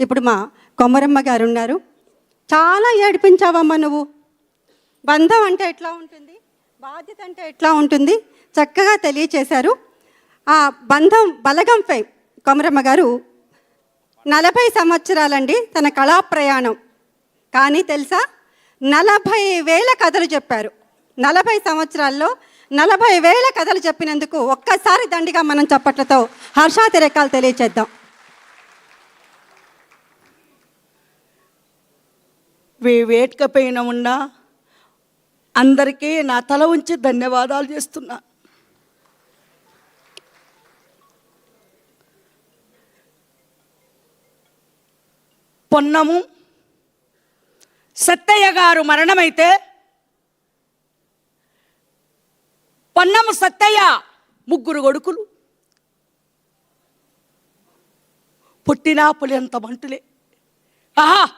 ఇప్పుడు మా కొమరమ్మ గారు ఉన్నారు. చాలా ఏడిపించావమ్మ నువ్వు. బంధం అంటే ఎట్లా ఉంటుంది? బాధ్యత అంటే ఎట్లా ఉంటుంది? చక్కగా తెలియచేశారు. ఆ బంధం బలగంపై కొమరమ్మ గారు నలభై సంవత్సరాలండి తన కళా ప్రయాణం. కానీ తెలుసా? నలభై వేల కథలు చెప్పారు. నలభై సంవత్సరాల్లో నలభై వేల కథలు చెప్పినందుకు ఒక్కసారి దండిగా మనం చప్పట్లతో హర్షాతిరేకాలు తెలియచేద్దాం. వేదిక పైన ఉన్న అందరికీ నా తల ఉంచి ధన్యవాదాలు చేస్తున్నా. పొన్నము సత్తయ్య గారు మరణమైతే పొన్నము సత్తయ్య ముగ్గురు కొడుకులు. పుట్టినా పులింత మంటులే. ఆహా!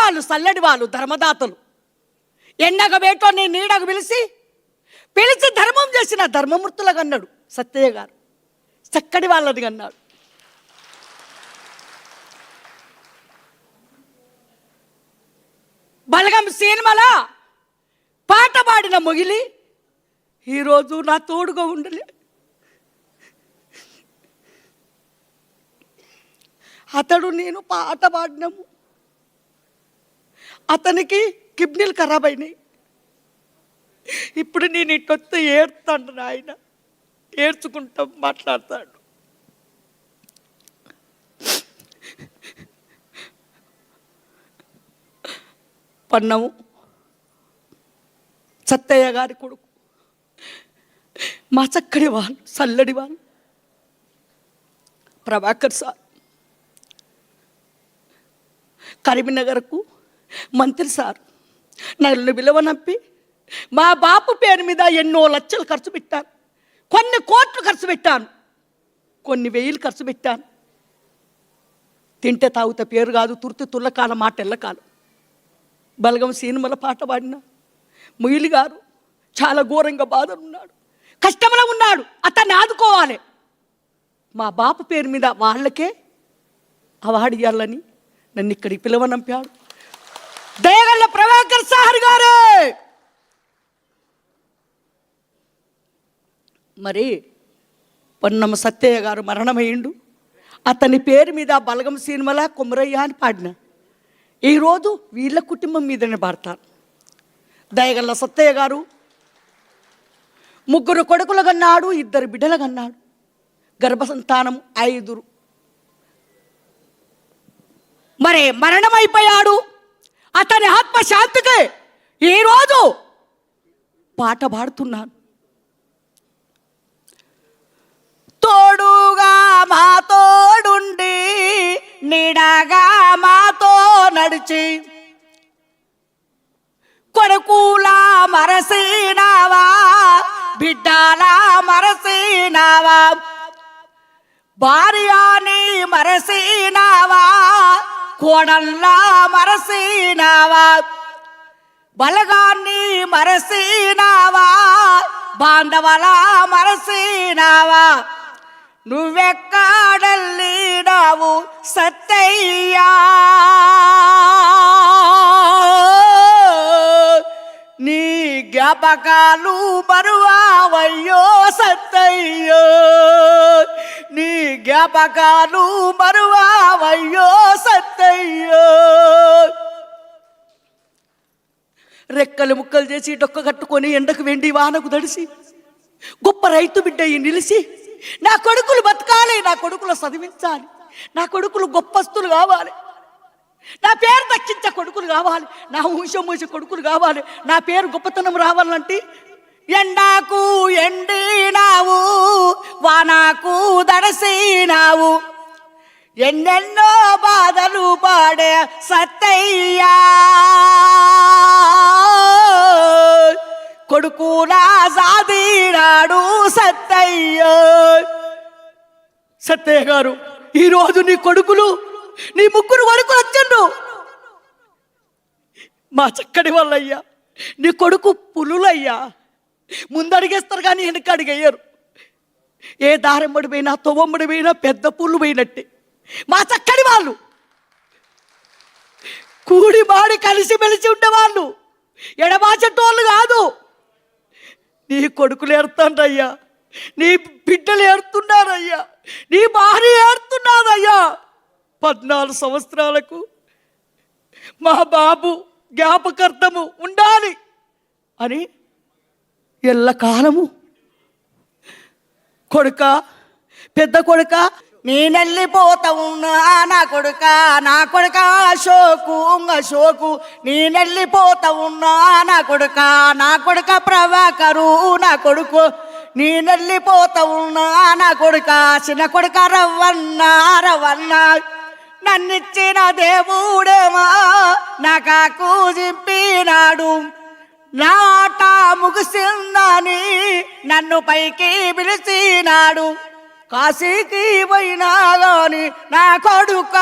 వాళ్ళు చల్లడి వాళ్ళు ధర్మదాతలు. ఎండగ నేను నీడకు పిలిచి పిలిచి ధర్మం చేసిన ధర్మమూర్తులకు అన్నాడు సత్యయ్య గారు. చక్కటి వాళ్ళని అన్నాడు బలగం సినిమాల పాట పాడిన మొగిలి ఈరోజు నా తోడుగా ఉండలే. అతడు నేను పాట పాడినాము. అతనికి కిడ్నీలు ఖరాబ్ అయినాయి. ఇప్పుడు నేను ఇట్టొస్తే ఏడుతాడు ఆయన ఏడ్చుకుంటా మాట్లాడతాడు. పన్నము సత్తయ్య గారి కొడుకు మా చక్కడి వాళ్ళు చల్లడి వాళ్ళు ప్రభాకర్ సార్ కరీంనగర్కు మంత్రి సార్ నన్ను విలువనంపి మా బాపు పేరు మీద ఎన్నో లక్షలు ఖర్చు పెట్టాను. కొన్ని కోట్లు ఖర్చు పెట్టాను. కొన్ని వెయ్యిలు ఖర్చు పెట్టాను. తింటే తాగుతా పేరు కాదు తుర్తి తుల్లకాల మాట ఎల్లకాలం. బలగం సినిమాల పాట పాడిన ముయిలి గారు చాలా ఘోరంగా బాధలున్నాడు. కష్టంలో ఉన్నాడు అతన్ని ఆదుకోవాలి. మా బాపు పేరు మీద వాళ్ళకే అవార్డు ఇవ్వాలని నన్ను ఇక్కడికి పిలవనంపాడు. ప్రభాకర్ సార్ గారు! మరి పొన్నమ్మ సత్యయ్య గారు మరణమయ్యిండు. అతని పేరు మీద బలగం సినిమాల కుమరయ్య అని పాడిన. ఈరోజు వీళ్ళ కుటుంబం మీదనే పాడతారు. దయగల్ల సత్తయ్య గారు ముగ్గురు కొడుకులు కన్నాడు ఇద్దరు బిడ్డలు కన్నాడు. గర్భసంతానం ఐదురు. మరి మరణమైపోయాడు. అతని ఆత్మశాంతికి ఈరోజు పాట పాడుతున్నాను. తోడుగా మా తోడుండి నీడగా మాతో నడిచి కొడుకులా మరసినావా బిడ్డలా మరసినావా భార్యాని మరసినావా కోడల్లా మరసినావా? బలగాన్ని మరసినావా? బాంధవల మరసినావా? నువ్వెక్కడెళ్ళినావు సత్తయ్యా? నీ జ్ఞాపకాలు మరువావయ్యో సత్తయ్యో? నీ జ్ఞాపకాలు మరువావయ్యో సత్తయ్యో. రెక్కలు ముక్కలు చేసి డొక్క కట్టుకొని ఎండకు వెండి వానకు దడిసి గొప్ప రైతు బిడ్డ నిలిచి నా కొడుకులు బతకాలి నా కొడుకులు చదివించాలి నా కొడుకులు గొప్పస్తులు కావాలి నా పేరు దక్కించే కొడుకులు కావాలి నా ఊష మూసే కొడుకులు కావాలి నా పేరు గొప్పతనం రావాలంటే ఎండాకు ఎండినావు వానాకు దడసినావు. ఎన్నెన్నో బాధలు పాడే సత్తయ్యా. కొడుకులా సాదినాడు సత్తయ్యో. సత్తయ్య గారు ఈరోజు నీ కొడుకులు నీ ముగ్గురు కొడుకులు వచ్చిండ్రు. మా చక్కడి వాళ్ళయ్యా నీ కొడుకు పులులయ్యా. ముందడిగేస్తారు కానీ వెనక అడిగయ్యారు ఏ దారెమ్మడి పోయినా తొవ్వమ్మడి పోయినా పెద్ద పుల్లు పోయినట్టే. మా చక్కని వాళ్ళు. కూడి మాడి కలిసిమెలిసి ఉండేవాళ్ళు. ఎడబాచటోళ్ళు కాదు. నీ కొడుకులు ఏడుతుండ్రయ్యా నీ బిడ్డలు ఏడుతున్నారయ్యా నీ భార్య ఏడుతున్నారయ్యా పద్నాలుగు సంవత్సరాలకు మా బాబు జ్ఞాపకార్థము ఉండాలి అని ఎల్లకాలము కొడుక? పెద్ద కొడుక? నేనెళ్ళిపోతా ఉన్నా నా కొడుక నా కొడుక అశోకు అశోకు. నేనెళ్ళిపోతా ఉన్నా నా కొడుక నా కొడుక ప్రభాకరు నా కొడుకు. నేనెళ్ళిపోతా ఉన్నా నా కొడుక చిన్న కొడుక రవ్వన్న రవ్వన్న. నన్నిచ్చిన దేవుడేమా నా కాకు చింపినాడు. నాట ముగిసిందని నన్ను పైకి పిలిచినాడు. కాశీకి పోయినా గాని నా కొడుక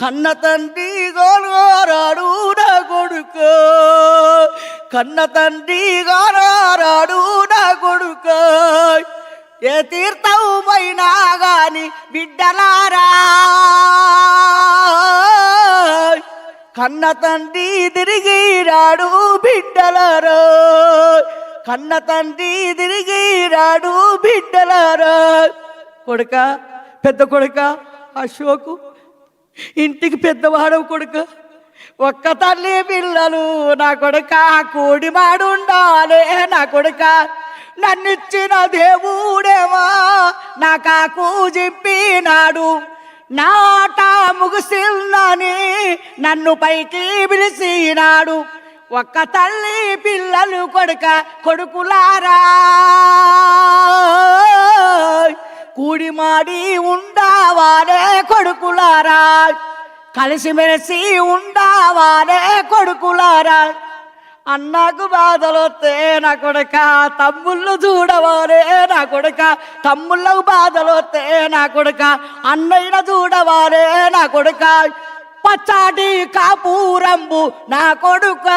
కన్న తండ్రి గోరాడు నా కొడుక. కన్న తండ్రి గోరాడు నా కొడుక. ఏ తీర్థం పోయినా గాని బిడ్డలారా. కన్న తండ్రి తిరిగి రాడు కన్న తండ్రి తిరిగి రాడు కొడుక పెద్ద కొడుక అశోకు ఇంటికి పెద్దవాడవు కొడుక ఒక్క తల్లి పిల్లలు నా కొడుక కూడి మాడుండాలే నా కొడుక నన్నిచ్చిన దేవుడేమా నా కాకు చెప్పినాడు నాట ముగిసిందని నన్ను పైకి పిలిచినాడు. ఒక్క తల్లి పిల్లలు కొడుక కొడుకులారా. కూడిమాడి ఉండావాలే కొడుకులారా. కలిసిమెలిసి ఉండావాలే కొడుకులారా. అన్నకు బాధలొస్తే నా కొడక తమ్ముళ్ళు చూడవారే నా కొడక తమ్ముళ్ళకు బాధలొస్తే నా కొడక అన్నయ్య చూడవారే నా కొడక పచ్చాటి కాపూరంబు నా కొడుక.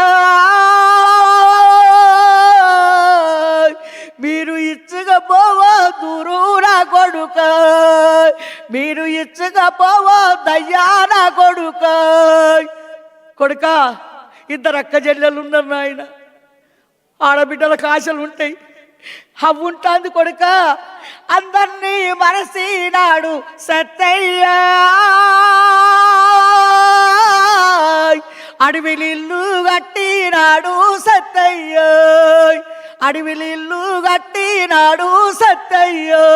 మీరు ఇచ్చుగా పోవద్దురు నా కొడుక మీరు ఇచ్చుగా పోవద్దయ్యా నా కొడుక. కొడుకా ఇద్దరు అక్క చెల్లెలు ఉన్నారు నాయన. ఆడబిడ్డలకు ఆశలు ఉంటాయి. అవి ఉంటుంది కొడుక. అందరినీ మనసినాడు సత్తయ్య. అడవిలిల్లు కట్టినాడు సత్తయ్య. అడవిలి ఇల్లు కట్టినాడు సత్తయ్యో.